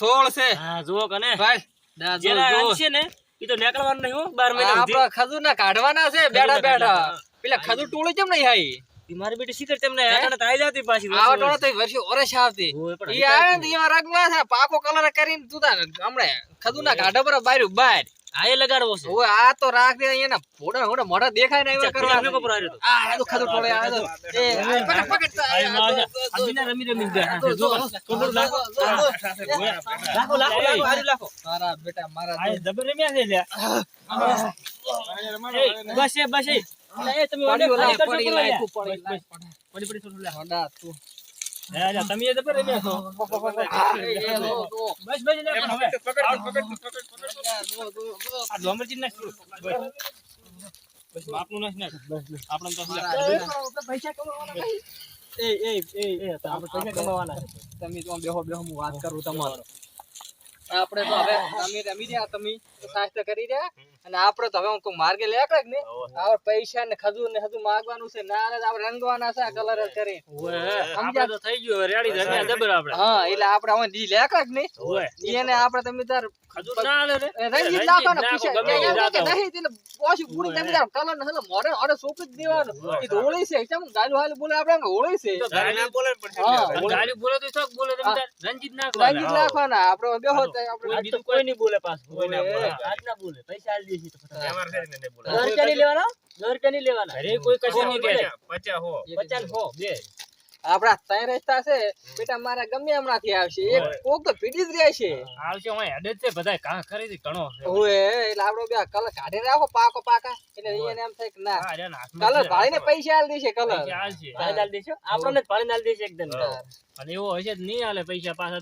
સોળ છે. હા જુઓ કને. ભાઈ દા જો, જો. છે ને એ તો નીકળવાનું નહીં હો 12 મહિના સુધી. ખજૂર ના કાઢવાના છે બેઠા બેઠા. પેલા ખજૂર ટોળી કેમ નહીં આવી મારી બેટી શીખર તેમને તો આઈ જાતી પાછી આવા ટોળો તો વર્ષે ઓરસ આવતી. ઈ આવે ને ઈ રંગમાં છે પાકો કલર કરીને તું તાર હમણે ખજૂર ના કાઢો પર બાયરું બાર. એ લગાડવો છે ઓય આ તો રાખ દે અહીંયા ફોડા હોડા મોઢા દેખાય ને એવા કરવા પર આવ્યો તો. આ આ તો ખાધો ટોળે આ તો એ પકડ પકડ તો આ બિના રમી રમી ગયા. હા, જો, થોડું લાખો. લાખો, લાખો, લાખો, હારી લાખો. મારા બેટા મારા આ જબર રમ્યા છે લ્યા. એ, બસ એ, બસ એ. તમે ઓલે પડી પડી થોડું લ્યા. મોઢા તું તમે જબર રમ્યા છો. લો બસ, બસ, લ્યા, પણ હવે. આ ડોમરજી નાખ. બસ. માપનું નાખ, નાખ. આપણને તો. પૈસા કમાવાના. એ, એ, એ, એ, આપણે પૈસા કમાવાના. તમે તો બેહો બેહો હું વાત કરું તમારો આપણે તો હવે તમે રમી રહ્યા તમે તો સ્વાસ્થ્ય કરી રહ્યા અને આપડે તો હવે હું કોઈ માર્ગે લે કે ને આપણે પૈસા ને ખજૂર ને હજુ માંગવાનું છે ના આપડે રંગવાના છે કલર જ કરી તો થઈ ગયું રેડી ધન્યા જબર આપણે. હા એટલે આપડે હવે દી લે ને એને આપડે તમે તાર ખજૂર ના હાલે રે. રંગીત નાખો ને પૂછે. કે એમ કે નહીં એટલે પોછી પૂરી તમે તાર કલર ને હલો મોરે ઓડે સોકી જ દેવાનું. એ તો હોળી છે કેમ? ગાલુ હાલ બોલે આપડે હોળી છે. ગાલુ બોલે પણ ગાલી બોલે તો શોખ બોલે તમે તાર રંજીત નાખવાના. રંજીત નાખવાના આપણે બેહો આપડે આપણે કોઈ નહીં બોલે પાછું. કોઈ ના બોલે. આજ ના બોલે. પૈસા દેશે તો લેવાના? લેવાના. અરે કોઈ કશું નહીં કહે. પચાસ હો, બે. આપડા ત્રણ રસ્તા છે બેટા મારા ગમે હમણાંથી આવશે એક કોક તો પીડી જ રહ્યા છે આવશે હું હેડે જ છે બધાય. કાં ખરીદી ઘણો ઓએ એટલે આપડો બે કલર કાઢી રાખો પાકો પાકા એટલે એને એમ થાય કે ના કલર છે. પૈસા આલ દેશે કલર પૈસા આલી દેશો? આપણને જ ભાઈને દેશે એકદમ. અને એવો હશે જ નહીં આલે પૈસા પાછા.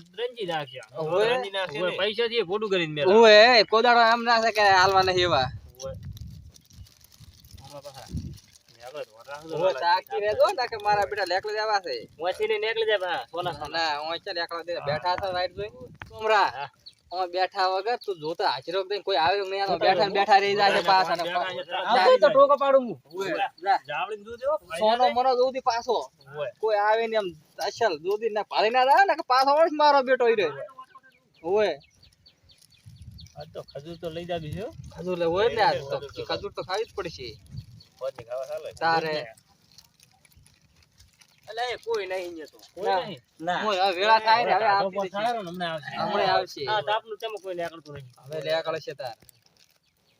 ઓવે. ઓવે, પૈસાથી એ ખોટું કરીને મેળવે. ઓએ કોદાડો એમ ના છે કે હાલવા નહીં એવા ઓએ આમાં પાછા. મારા બેટા લેકલે દેવા છે. વાંચીને નીકળી જાય ભા, સોના સોના. ના હું ચાલ દે. બેઠા છે રાઈટ જોઈ. કમરા હા. બેઠા વગર તું જોતા હાજરો દઈને કોઈ આવે નહીં આનો બેઠા બેઠા રહી જાય છે પાછા ને પાછા. તો ટોકો પાડું હું. ઓએ, દૂધ એવો, સોનો મનો દૂધી પાછો. કોઈ આવે ને એમ અસલ દૂધી ના પાડી ના આવે ને કે પાછો મારો બેટો ઈ રે. ઓય આ તો ખજૂર તો લઈ છે ખજૂર લે હોય ને આ તો ખજૂર તો ખાવી જ પડશે. તારે અલે કોઈ નહીં ને તો. કોઈ નહીં. ના. હવે વેળા થાય ને હવે તો આપી. ને હમણાં આવશે. હમણાં આવશે હા, તાપનું ચમ કોઈ લેકડતું નહીં. હવે લે છે તાર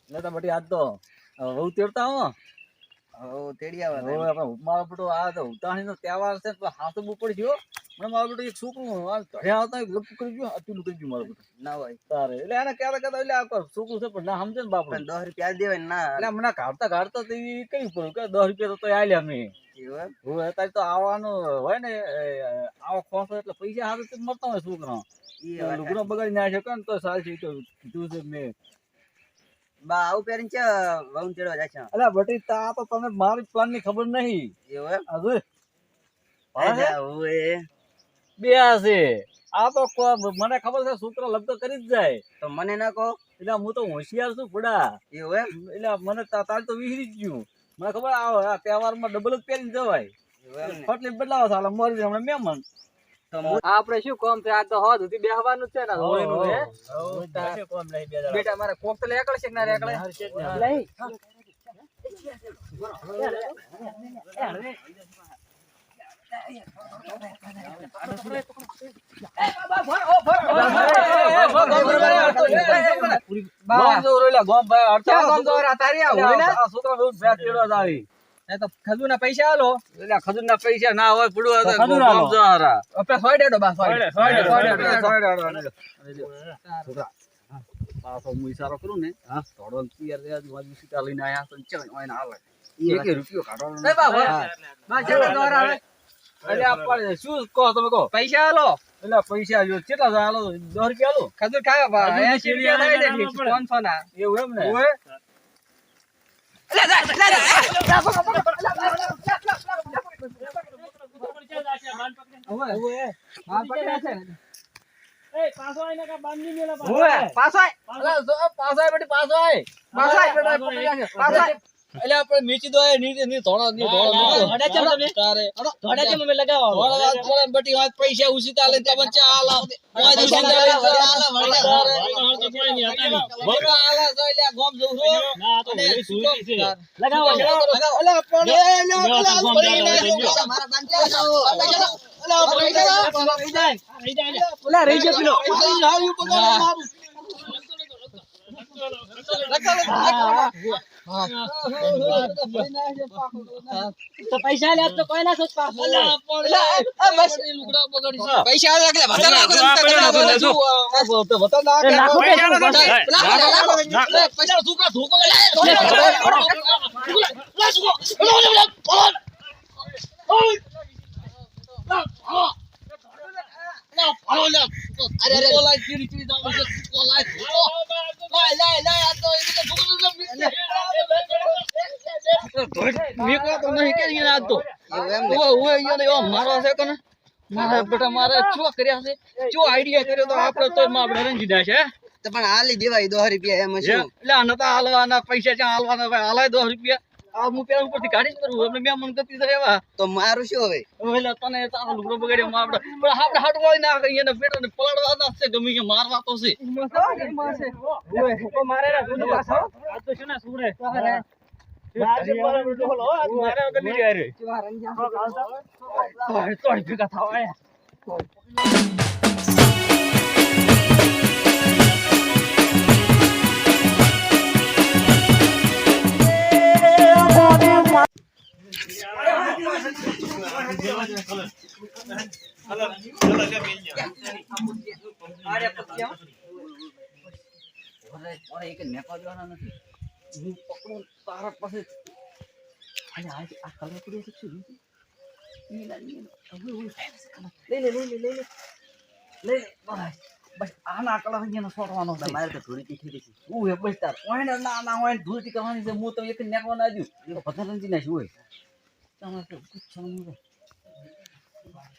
નતા બટી આજ તો બહુ તેડતા હો હો તેડી આવે હવે આપણે ઉપમા બેટો આ તો ઉતાણી નો તહેવાર છે તો હાથ પડી ગયો મને મારો બેટો એક છોકરું ઘરે આવતા એક કરી ગયો અતુલું કરી ગયું મારા બેટો. ના હોય. તારે. એટલે એને ક્યારે કહેતા એટલે આ છોકરું છે પણ ના સમજે ને બાપુ દસ રૂપિયા દેવાય ના એટલે મને કાઢતા કાઢતા તો એ કઈ પડ્યું કે દસ રૂપિયા તો તો આલ્યા અમે એવું અત્યારે તો આવવાનું હોય ને આવો ખોસો એટલે પૈસા હાથે મળતા હોય છોકરા લુગડો બગાડી ના શકે ને તો સારી છે તો કીધું છે મેં. બા આવું પહેરીને છે વહુને ચડવા જાય છે. અલ્યા બટી તા તો તમે મારી પ્લાનની ખબર નહીં. એવું ઓએ. બે છે. આ તો કો- મને ખબર છે સૂત્ર લગ્ન કરી જ જાય. તો મને ના કહો. એટલે હું તો હોશિયાર છું ફુડા એવું એમ? એટલે મને તા- તાર તો વિહરી જ ગયું. મને ખબર આવે આ તહેવારમાં ડબલ જ પહેરી જવાય? ફટલી બદલાવો સાલા મરી હમણાં મહેમાન. આપડે શું કોમ છે? આ તો હોદ સુધી બેહવાનું છે ને હોળીનું છે. કોમ નહીં બેટા મારે કોક તો લેકળ છે ના લેકળે હાર છે જ ને. પૈસા આલો એટલે ખજૂરના પૈસા ના હોય પડું હોય ડેડો બા. છોકરા, ને લઈને આયા હાલે એકે રૂપિયો આવે? એટલે આપણે શું કહો તમે કહો પૈસા આલો એટલે પૈસા જો કેટલા હાલો દસ રૂપિયા આલો ખજૂર ખાવા બા ખજૂર એંશી રૂપિયા ચીડિયા છે, પાંચસો ના એવું એમ ને ઓય. પાછો પાછો. પાછો પાછો છે. એટલે આપણે મીચી દો નીચે ની ધોળા ની ધોળા ના. ધોળા કેમ તમે? તારે ધોળા કેમ અમે લગાવવા ધોળા વાત બોલે ને બટી વાત પૈસા ઉછીતા લે ત્યાં ચા આલા મોય તો પૈસા સંધા લેવા લઈને આલા, તારે. તારે. હાલ તો કોઈ નહીં હતા. વળગા આલા એટલે આ ગોમ જવું છું. ના, તો શું સૂકી છે. તાર? લગાવો અલા એ લે જો, આ પડી ના મારા બાંધ્યા જાઓ. અલા પડી ના રહી જાય ને. ઓલા રહી ગયો પેલો હાલ્યું પકડો મારું. તો પૈસા લે તો કોઈ ના સોચ પાછો. પૈસા આવે એટલે નાખો તો બતા નાખો પૈસા. લે, પૈસા ધોકા લે અરે અરે. લાઈ ચીરી ચીરી દાવ છે કો લાઈ લાઈ લાઈ લાઈ આ તો એ રીતે ધોકો ધોકો મીકો તો નહીં કે ઈ રાત તો. એવું એમ ને? ઓય ઓય યો યો મારો છે કને મારા બેટા મારે શું કર્યા છે? શું આઈડિયા કર્યો તો આપણે તો માં આપણે રંજી દે છે તો પણ હાલી દેવાય દોહ રૂપિયા એમ શું? એટલે આને તો હાલવાના પૈસા છે હાલવાના ભાઈ હાલાય દો રૂપિયા. આ હું પેલા ઉપરથી કાઢી જ કરું આપણે મેં મન કરતી થાય એવા. તો મારું શું હવે? એટલે તને તારો લુગડો બગાડ્યો માં આપણે પણ આપણે હાટ વાળી ના કહીએ ને પેટને પલાડવાના છે ગમે કે મારવા તો છે. મારે ના આ તો ને. મારે ભેગા થવા જવાના નથી. હું પકડું તારા પાસે અરે આ આ કલર પડ્યો છે. શું નીલા નીલા હવે ઓય લઈ લે લઈ લે લઈ લે. લઈ લે. બસ બસ આના કલર અહીંયા છોડવાનો છે. તમારે તો થોડી તીખી હતી. હું એ બસ તાર ઓય ના ના ઓય ધૂળથી કરવાની છે. હું તો એક નેકવા ના દઉં. એ ના નાખ્યું હોય તમારે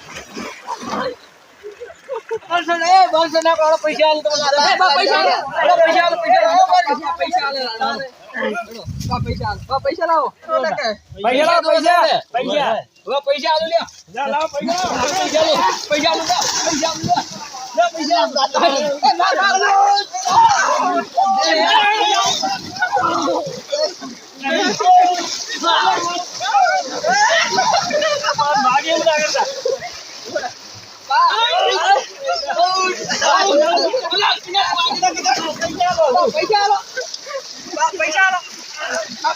આ પહેરી લે બા, અરે, અરે, અરે, અરે. પૈસા ખાધું બા, લગાવો બીજા કલર જેવો. પૈસા લાવો પૈસા લાવો, પૈસા. પૈસા. પૈસા આલો. લ્યો. લાવો પૈસા. પૈસા આલો. પૈસા આલો પૈસા આલો ભાગે એવું કરતા.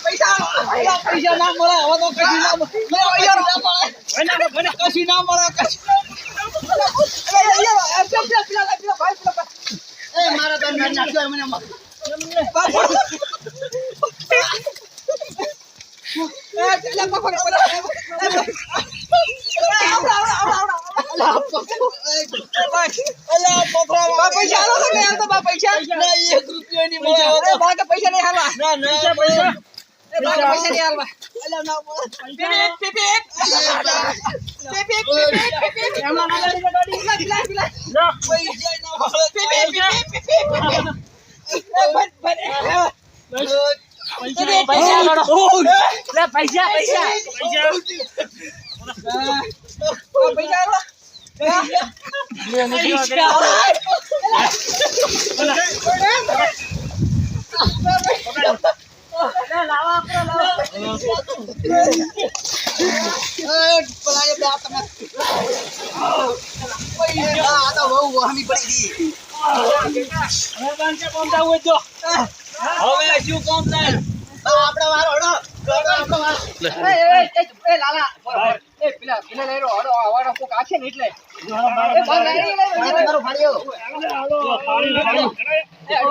પૈસા ના મળે હવે તો કશું ના મળે કશું ના મળે કશું એ, મારા તો અંદર નાખ્યો મને આમાં. પૈસા આલો તો નહીં આલતો બા પૈસા ના એક રૂપિયા ની મળે હવે તો. પૈસા નહીં હાલવા. ના પૈસા. પૈસા. નહીં હાલવા. પૈસા. પૈસા. પૈસા પૈસા, હવે. શું કામ થાય બા, વારો, ને એટલે.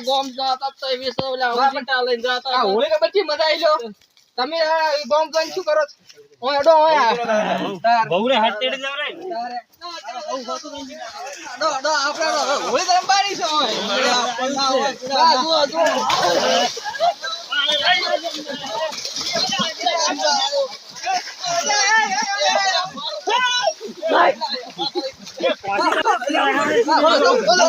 ગોમ જાતા હોળી મજા આવી તમે આ ગોમ શું કરો છો? એડો તાર. બહુરે હાથ તેડી જાવ રે તારે. ડો અડો, આપણે. હવે હોળી તો રમવાની છે ઓય. આ જુઓ, જુઓ. બોલો,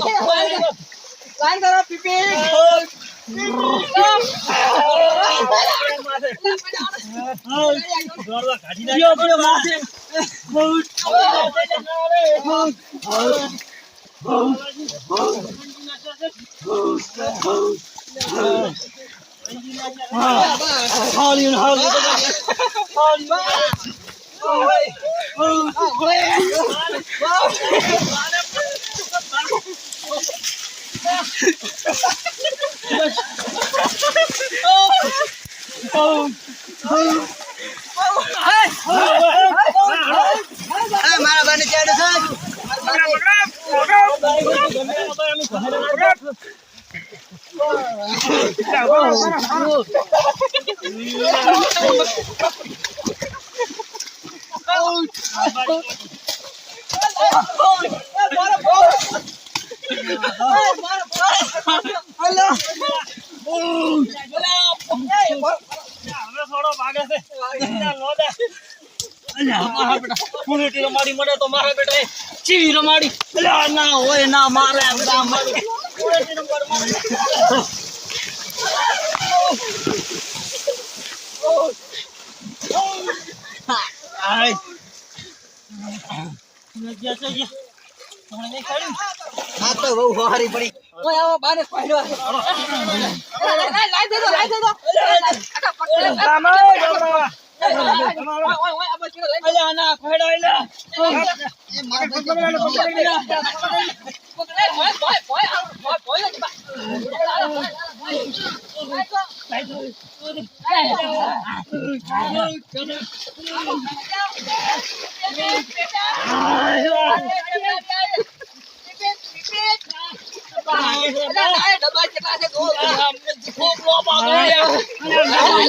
બોલો. બોલો. એ બા, બા. એ બા. ના, ના, ના, ના, બા. તમામ. લાઈન થઈ જાઓ, લાઈન થઈ જાઓ, લાઈન થઈ જાઓ. લાઈન કરો, પીપી. દોડવા કાઢી નાખે. મારા બાને ચેડે છે હવે થોડો ભાગે છે. ત્યાં નો દે. અલ્યા, મારા બેટા, ફૂલેટી રમાડી મળે તો મારા બેટા ચીવી રમાડી ના હોય ના મારે ના મારે. ફૂલેટી કાઢ્યું? તો બહુ હોહારી પડી ઓય, આવો, બાને પાડ્યો. લાઈન થઈ પકડે. ઓય,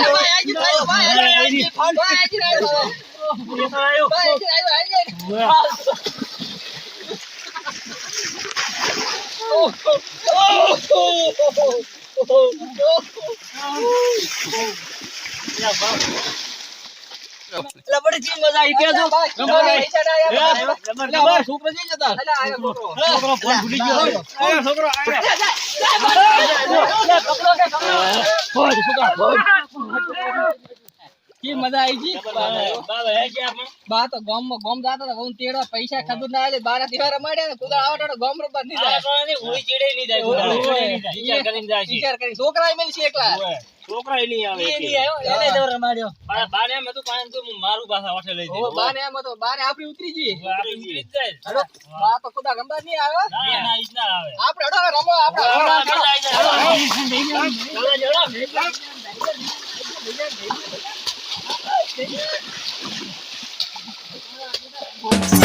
ઓય, ઓય, આ બાજુ લાઈન. અલ્યા, ના ખોયડા અલ્યા. પકડે, ભોય, ભોય, ભોય, આ, ભોય, ભોય જ બા. ડબ્બા કેટલા છે ગોળ? ખૂબ લોભ આગળ. ભાઈ, આજી રહ્યો, ભાઈ, આજી, આજી, ભાઈ, આજી રહ્યો. આયો. ભાઈ, આજી રહ્યો, આજી રહ્યો. લબડી ચી મજા આવી ગયા છો? જબર. છોકરો જઈ જતા. છોકરો. ફોન ભૂલી ગયો. આયો, છોકરો, છોકરા, ફોન. મજા આવી ગઈ હે? બા તો ગામ ગામ જાતા હતા ગામ તેડવા પૈસા ખબર ના આલે બારા તહેવાર મળ્યા ને કુદાળ આવતા તો ગામ નહીં જાય ચીડે નહીં જાય, વિચાર કરીને વિચાર કરી છોકરા મેલ છે એકલા છોકરા ય નહીં આવે એ કે. નહીં આવ્યો, એને જબર રમાડ્યો. બા- એમ હતું, પાણી તો મારું પાછા ઓઠે લઈ હવે જઈશ. એમ હતો બાને આપડી ઉતરી જઈએ ઓય, ઉતરી જાય. હલો બા તો કુદા રમવા નહીં આવે ના, ના, ઈ ના આવે. આપણે હડો રમો આપણે Thank you.